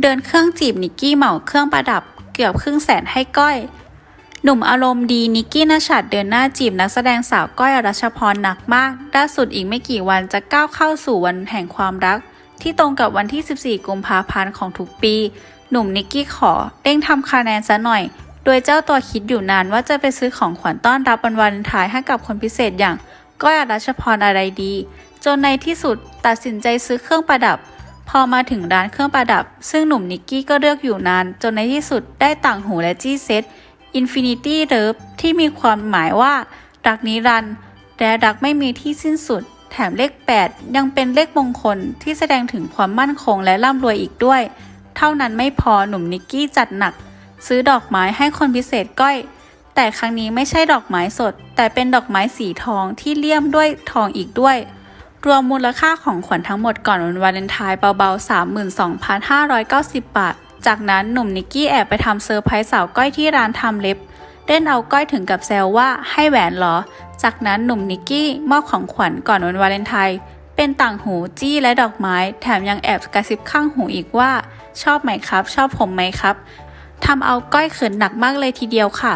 เดินเครื่องจีบนิกกี้เหมาเครื่องประดับเกือบครึ่งแสนให้ก้อย หนุ่มอารมณ์ดีนิกกี้นชัดเดินหน้าจีบนักแสดงสาวก้อยอรัชพรหนักมากล่าสุดอีกไม่กี่วันจะก้าวเข้าสู่วันแห่งความรัก ที่ตรงกับวันที่ 14 กุมภาพันธ์ของทุกปี หนุ่มนิกกี้ขอเร่งทำคะแนนซะหน่อย โดยเจ้าตัวคิดอยู่นานว่าจะไปซื้อของขวัญต้อนรับวันวาเลนไทน์ให้กับคนพิเศษอย่างก้อยอรัชพรอะไรดี จนในที่สุดตัดสินใจซื้อเครื่องประดับ พอมาถึงร้านเครื่องประดับ ซึ่งหนุ่มนิกกี้ก็เลือกอยู่นาน จนในที่สุดได้ต่างหูและจี้เซ็ต Infinity Love ที่มีความหมายว่า รักนิรันดร์และรักไม่มีที่สิ้นสุด แถมเลข 8 ยังเป็นเลขมงคลที่แสดงถึงความมั่นคงและร่ำรวยอีกด้วย เท่านั้นไม่พอหนุ่มนิกกี้จัดหนัก ซื้อดอกไม้ให้คนพิเศษก้อย แต่ครั้งนี้ไม่ใช่ดอกไม้สด แต่เป็นดอกไม้สีทองที่เลี่ยมด้วยทองอีกด้วย รวมมูลค่าของขวัญทั้งหมดก่อนวันวาเลนไทน์เบาๆ 32,590 บาท จากนั้นหนุ่มนิกกี้แอบไปทำเซอร์ไพรส์สาวก้อยที่ร้านทำเล็บเล่นเอาก้อยถึงกับแซวว่าให้แหวนเหรอ จากนั้นหนุ่มนิกกี้มอบของขวัญก่อนวันวาเลนไทน์เป็นต่างหูจี้และดอกไม้ แถมยังแอบกระซิบข้างหูอีกว่า ชอบไหมครับ ชอบผมไหมครับทำเอาก้อยเขินหนักมากเลยทีเดียวค่ะ